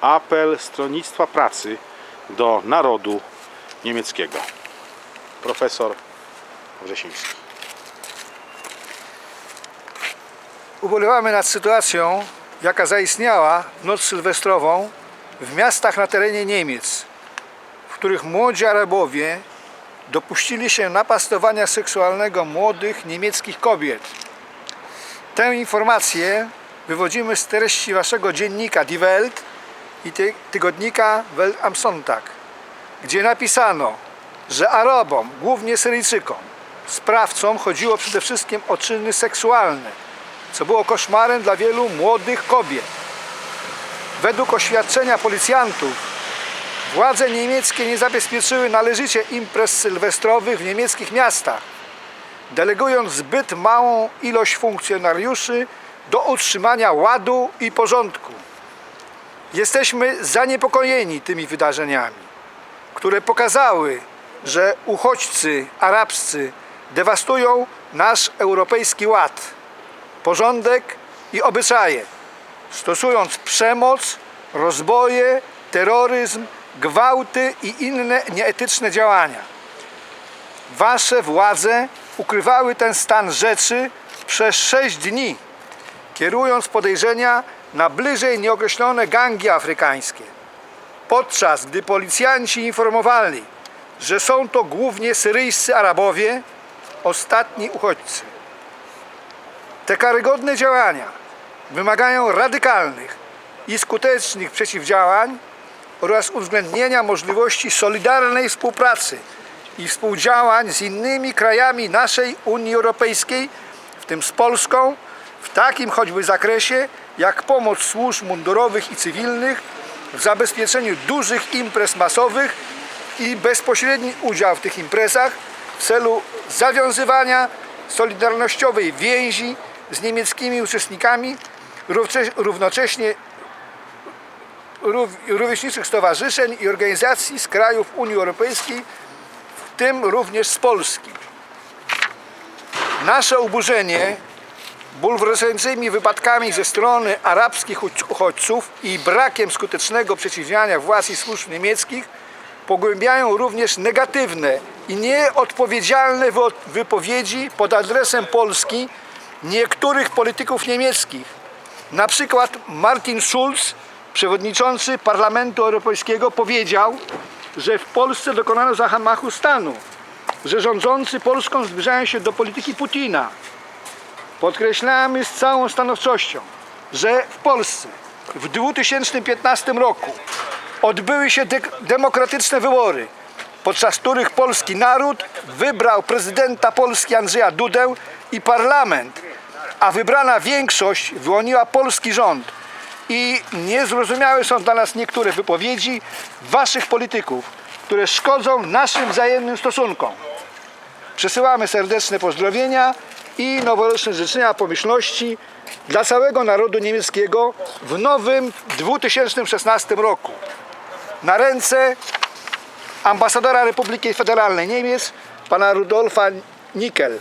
apel Stronnictwa Pracy do narodu niemieckiego. Profesor Wrzesiński. Ubolewamy nad sytuacją, jaka zaistniała w noc sylwestrową w miastach na terenie Niemiec, w których młodzi Arabowie dopuścili się napastowania seksualnego młodych niemieckich kobiet. Tę informację wywodzimy z treści waszego dziennika Die Welt i ty- tygodnika Welt am Sonntag, gdzie napisano, że Arabom, głównie Syryjczykom, sprawcom chodziło przede wszystkim o czyny seksualne, co było koszmarem dla wielu młodych kobiet. Według oświadczenia policjantów władze niemieckie nie zabezpieczyły należycie imprez sylwestrowych w niemieckich miastach, delegując zbyt małą ilość funkcjonariuszy do utrzymania ładu i porządku. Jesteśmy zaniepokojeni tymi wydarzeniami, które pokazały, że uchodźcy arabscy dewastują nasz europejski ład porządek i obyczaje, stosując przemoc, rozboje, terroryzm, gwałty i inne nieetyczne działania. Wasze władze ukrywały ten stan rzeczy przez sześć dni, kierując podejrzenia na bliżej nieokreślone gangi afrykańskie. Podczas gdy policjanci informowali, że są to głównie syryjscy Arabowie, ostatni uchodźcy. Te karygodne działania wymagają radykalnych i skutecznych przeciwdziałań oraz uwzględnienia możliwości solidarnej współpracy i współdziałań z innymi krajami naszej Unii Europejskiej, w tym z Polską, w takim choćby zakresie jak pomoc służb mundurowych i cywilnych w zabezpieczeniu dużych imprez masowych i bezpośredni udział w tych imprezach w celu zawiązywania solidarnościowej więzi z niemieckimi uczestnikami, równocześnie rów- rówieśniczych stowarzyszeń i organizacji z krajów Unii Europejskiej, w tym również z Polski. Nasze oburzenie bulwersującymi wypadkami ze strony arabskich uch- uchodźców i brakiem skutecznego przeciwdziałania władz i służb niemieckich pogłębiają również negatywne i nieodpowiedzialne wypowiedzi pod adresem Polski niektórych polityków niemieckich. Na przykład Martin Schulz, przewodniczący Parlamentu Europejskiego, powiedział, że w Polsce dokonano zamachu stanu, że rządzący Polską zbliżają się do polityki Putina. Podkreślamy z całą stanowczością, że w Polsce w 2015 roku odbyły się dek- demokratyczne wybory, podczas których polski naród wybrał prezydenta Polski Andrzeja Dudę i parlament, a wybrana większość wyłoniła polski rząd. I niezrozumiałe są dla nas niektóre wypowiedzi waszych polityków, które szkodzą naszym wzajemnym stosunkom. Przesyłamy serdeczne pozdrowienia i noworoczne życzenia pomyślności dla całego narodu niemieckiego w nowym 2016 roku. Na ręce ambasadora Republiki Federalnej Niemiec, pana Rudolfa Nickel.